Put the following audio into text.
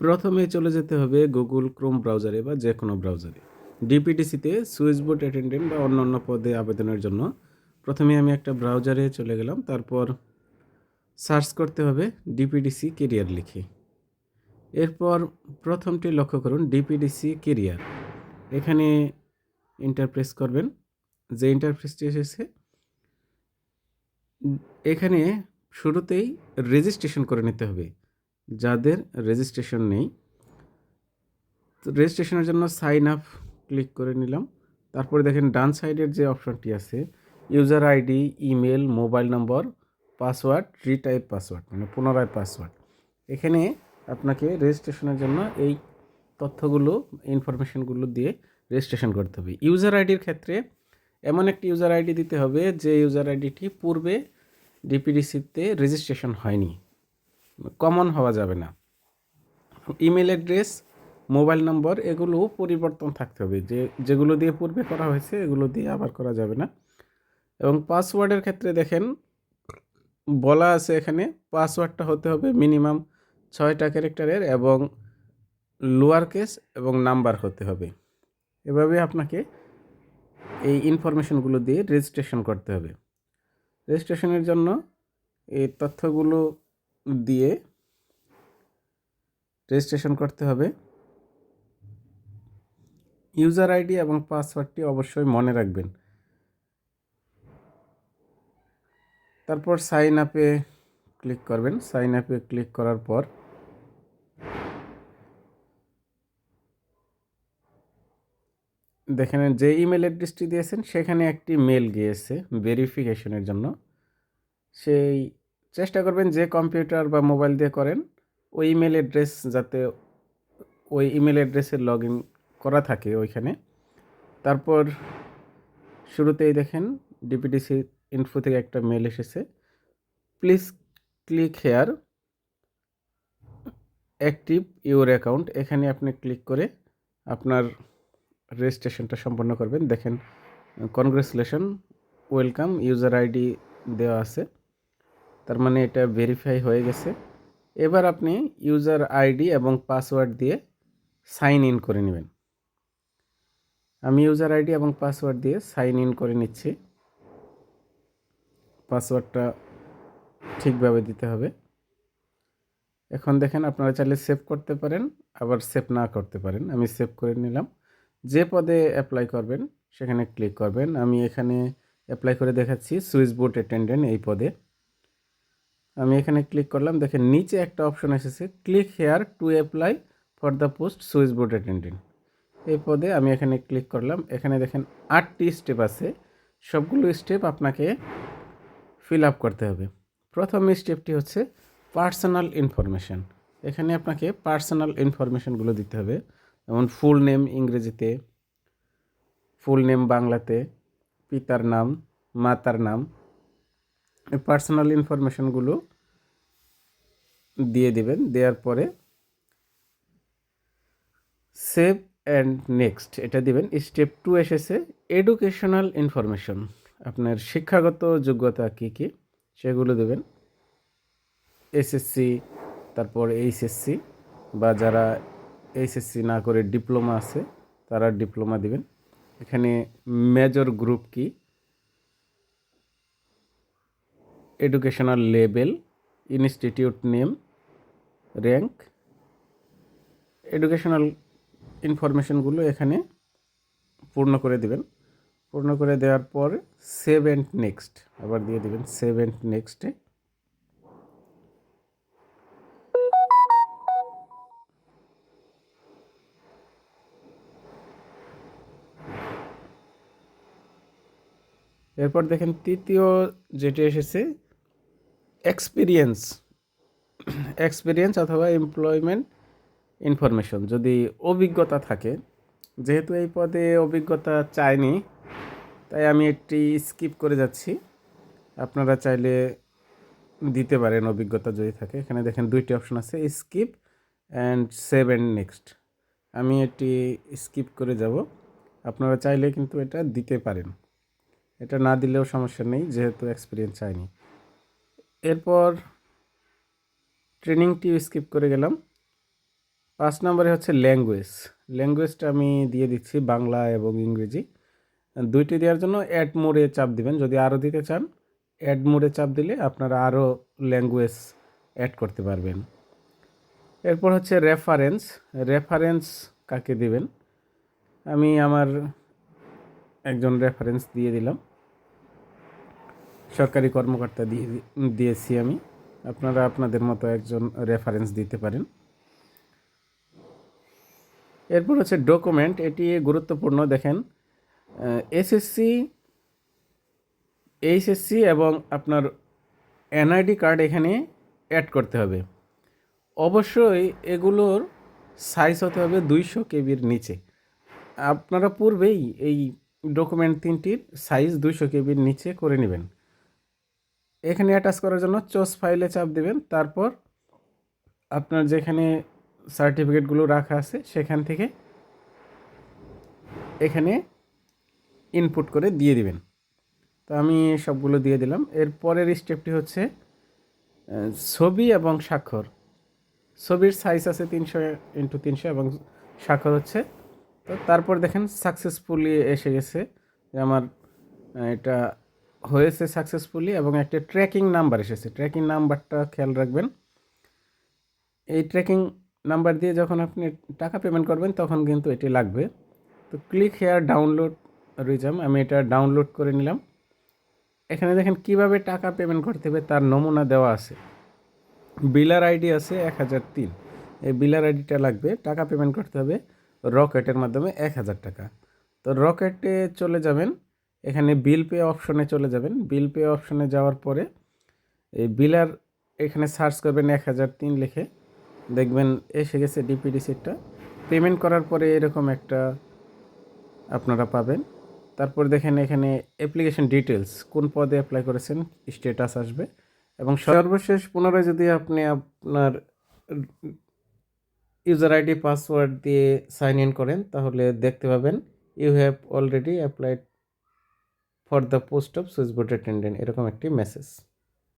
প্রথমে চলে যেতে হবে গুগল ক্রোম ব্রাউজারে বা যে কোনো ব্রাউজারে ডিপিটিসিতে সুইচ বোর্ড অ্যাটেন্ডেন্ট বা অন্য অন্য পদে আবেদনের জন্য প্রথমে আমি একটা ব্রাউজারে চলে গেলাম, তারপর সার্চ করতে হবে ডিপিডিসি কেরিয়ার লিখে। এরপর প্রথমটি লক্ষ্য করুন ডিপিডিসি কেরিয়ার এখানে ইন্টারপ্রেস করবেন। যে ইন্টারপ্রেসটি এসেছে, এখানে শুরুতেই রেজিস্ট্রেশন করে নিতে হবে। যাদের রেজিস্ট্রেশন নেই, তো রেজিস্ট্রেশনের জন্য সাইন আপ ক্লিক করে নিলাম। তারপরে দেখেন ডান সাইডের যে অপশনটি আছে user ID email mobile number password retype password মানে পুনরায় পাসওয়ার্ড এখানে আপনাকে রেজিস্ট্রেশনের জন্য এই তথ্যগুলো ইনফরমেশনগুলো দিয়ে রেজিস্ট্রেশন করতে হবে। ইউজার আইডির ক্ষেত্রে এমন একটি ইউজার আইডি দিতে হবে যে ইউজার আইডিটি পূর্বে ডিপিডিসিতে রেজিস্ট্রেশন হয়নি। কমন হওয়া যাবে না। ইমেল অ্যাড্রেস মোবাইল নম্বর এগুলো পরিবর্তন থাকতে হবে। যে, যেগুলো দিয়ে পূর্বে করা হয়েছে, এগুলো দিয়ে আবার করা যাবে না। এবং পাসওয়ার্ডের ক্ষেত্রে দেখেন, বলা আছে এখানে পাসওয়ার্ডটা হতে হবে মিনিমাম ছয়টা ক্যারেক্টারের এবং লোয়ার কেস এবং নাম্বার হতে হবে। এভাবে আপনাকে এই ইনফরমেশনগুলো দিয়ে রেজিস্ট্রেশন করতে হবে। রেজিস্ট্রেশনের জন্য এই তথ্যগুলো দিয়ে রেজিস্ট্রেশন করতে হবে। ইউজার আইডি এবং পাসওয়ার্ডটি অবশ্যই মনে রাখবেন। তারপর সাইন আপে ক্লিক করবেন। সাইন আপে ক্লিক করার পর দেখেন যে ইমেল অ্যাড্রেসটি দিয়েছেন, সেখানে একটি মেল গিয়েছে ভেরিফিকেশনের জন্য। সেই চেষ্টা করবেন যে কম্পিউটার বা মোবাইল দিয়ে করেন, ওই ইমেল অ্যাড্রেস যাতে ওই ইমেল অ্যাড্রেসে লগ ইন করা থাকে ওইখানে। তারপর শুরুতেই দেখেন ডিপিডিসি ইনফো থেকে একটা মেল এসেছে। Please click here active your account এখানে আপনি ক্লিক করে আপনার রেজিস্ট্রেশনটা সম্পন্ন করবেন। দেখেন কনগ্রেচুলেশন ওয়েলকাম ইউজার আইডি দেওয়া আছে। তার মানে এটা ভেরিফাই হয়ে গেছে। এবার আপনি ইউজার আইডি এবং পাসওয়ার্ড দিয়ে সাইন ইন করে নেবেন। আমি ইউজার আইডি এবং পাসওয়ার্ড দিয়ে সাইন ইন করে নিচ্ছি। পাসওয়ার্ডটা ঠিকভাবে দিতে হবে। এখন দেখেন আপনারা চাইলে সেভ করতে পারেন, আবার সেভ না করতে পারেন। আমি সেভ করে নিলাম। যে পদে অ্যাপ্লাই করবেন, সেখানে ক্লিক করবেন। আমি এখানে অ্যাপ্লাই করে দেখাচ্ছি সুইচ বোর্ড অ্যাটেন্ডেন্ট এই পদে। আমি এখানে ক্লিক করলাম। দেখেন নিচে একটা অপশন এসেছে। Click here to apply for the post switchboard attendant এই পদে আমি এখানে ক্লিক করলাম। এখানে দেখেন আটটি স্টেপ আছে। সবগুলো স্টেপ আপনাকে ফিল আপ করতে হবে। প্রথম স্টেপটি হচ্ছে পার্সোনাল ইনফরমেশান এখানে আপনাকে পার্সোনাল ইনফরমেশানগুলো দিতে হবে। যেমন ফুল নেম ইংরেজিতে ফুল নেম বাংলাতে, পিতার নাম, মাতার নাম পার্সোনাল ইনফরমেশনগুলো দিয়ে দিবেন, দেওয়ার পরে সেভ অ্যান্ড নেক্সট এটা দিবেন। স্টেপ টু এসেছে এডুকেশনাল ইনফরমেশন আপনার শিক্ষাগত যোগ্যতা কী কী, সেগুলো দেবেন। এসএসসি তারপর এইচএসসি বা যারা এইচএসসি না করে ডিপ্লোমা আছে, তারা ডিপ্লোমা দিবেন। এখানে মেজর গ্রুপ কি? Educational level institute name rank educational ইনফরমেশনগুলো এখানে পূর্ণ করে দিবেন। পূর্ণ করে দেওয়ার পর সেভ অ্যান্ড নেক্সট আবার দিয়ে দিবেন সেভ অ্যান্ড নেক্সটে এরপর দেখেন তৃতীয় যেটি এসেছে এক্সপিরিয়েন্স এক্সপিরিয়েন্স অথবা এমপ্লয়মেন্ট ইনফরমেশন যদি অভিজ্ঞতা থাকে, যেহেতু এই পদে অভিজ্ঞতা চাইনি, তাই আমি একটি স্কিপ করে যাচ্ছি। আপনারা চাইলে দিতে পারেন অভিজ্ঞতা যদি থাকে। এখানে দেখেন দুইটি অপশন আছে skip and save and next আমি এটি স্কিপ করে যাব। আপনারা চাইলে কিন্তু এটা দিতে পারেন। এটা না দিলেও সমস্যা নেই, যেহেতু এক্সপিরিয়েন্স চাইনি। এরপর ট্রেনিংটি স্কিপ করে গেলাম। পাঁচ নম্বরে হচ্ছে ল্যাঙ্গুয়েজ। ল্যাঙ্গুয়েজটা আমি দিয়ে দিচ্ছি বাংলা এবং ইংরেজি। দুইটি দেওয়ার জন্য অ্যাড মোডে চাপ দিবেন। যদি আরও দিতে চান, অ্যাড মোডে চাপ দিলে আপনারা আরও ল্যাঙ্গুয়েজ অ্যাড করতে পারবেন। এরপর হচ্ছে রেফারেন্স। রেফারেন্স কাকে দিবেন? আমি আমার একজন রেফারেন্স দিয়ে দিলাম। সরকারি কর্মকর্তা দিয়ে দিয়েছি আমি। আপনারা আপনাদের মতো একজন রেফারেন্স দিতে পারেন। এরপর হচ্ছে ডকুমেন্ট এটি গুরুত্বপূর্ণ। দেখেন এসএসসি এইচএসসি এবং আপনার এনআইডি কার্ড এখানে অ্যাড করতে হবে। অবশ্যই এগুলোর সাইজ হতে হবে দুইশো কেবির নিচে। আপনারা পূর্বেই এই ডকুমেন্ট তিনটির সাইজ দুইশো কেবির নিচে করে নেবেন। এখানে অ্যাটাচ করার জন্য চোস ফাইলে চাপ দেবেন। তারপর আপনার যেখানে সার্টিফিকেটগুলো রাখা আছে, সেখান থেকে এখানে ইনপুট করে দিয়ে দিবেন। তো আমি সবগুলো দিয়ে দিলাম। এর পরের স্টেপটি হচ্ছে ছবি এবং স্বাক্ষর। ছবির সাইজ আছে তিনশো ইন্টু তিনশো এবং স্বাক্ষর হচ্ছে। তো তারপর দেখেন সাকসেসফুলি এসে গেছে যে আমার এটা হয়েছে সাকসেসফুলি এবং একটা ট্র্যাকিং নাম্বার এসেছে। ট্র্যাকিং নাম্বারটা খেয়াল রাখবেন। এই ট্র্যাকিং নাম্বার দিয়ে যখন আপনি টাকা পেমেন্ট করবেন, তখন কিন্তু এটি লাগবে। তো ক্লিক হেয়ার ডাউনলোড রিজাম আমি এটা ডাউনলোড করে নিলাম। এখানে দেখেন কীভাবে টাকা পেমেন্ট করতে হবে, তার নমুনা দেওয়া আছে। বিলার আইডি আছে এক হাজার তিন। এই বিলার আইডিটা লাগবে, টাকা পেমেন্ট করতে হবে রকেটের মাধ্যমে এক হাজার টাকা। তো রকেটে চলে যাবেন এখানে বিল পে অপশনে চলে যাবেন। বিল পে অপশনে যাওয়ার পরে এই বিলার এখানে সার্চ করবেন এক হাজার তিন লিখে। দেখবেন এসে গেছে ডিপিডি সিটটা পেমেন্ট করার পরে এরকম একটা আপনারা পাবেন। তারপর দেখেন এখানে অ্যাপ্লিকেশন ডিটেলস কোন পদে অ্যাপ্লাই করেছেন স্টেটাস আসবে। এবং সর্বশেষ পুনরায় যদি আপনি আপনার ইউজার আইডি পাসওয়ার্ড দিয়ে সাইন ইন করেন, তাহলে দেখতে পাবেন you have already applied for the post of switchboard attendant এরকম একটি মেসেজ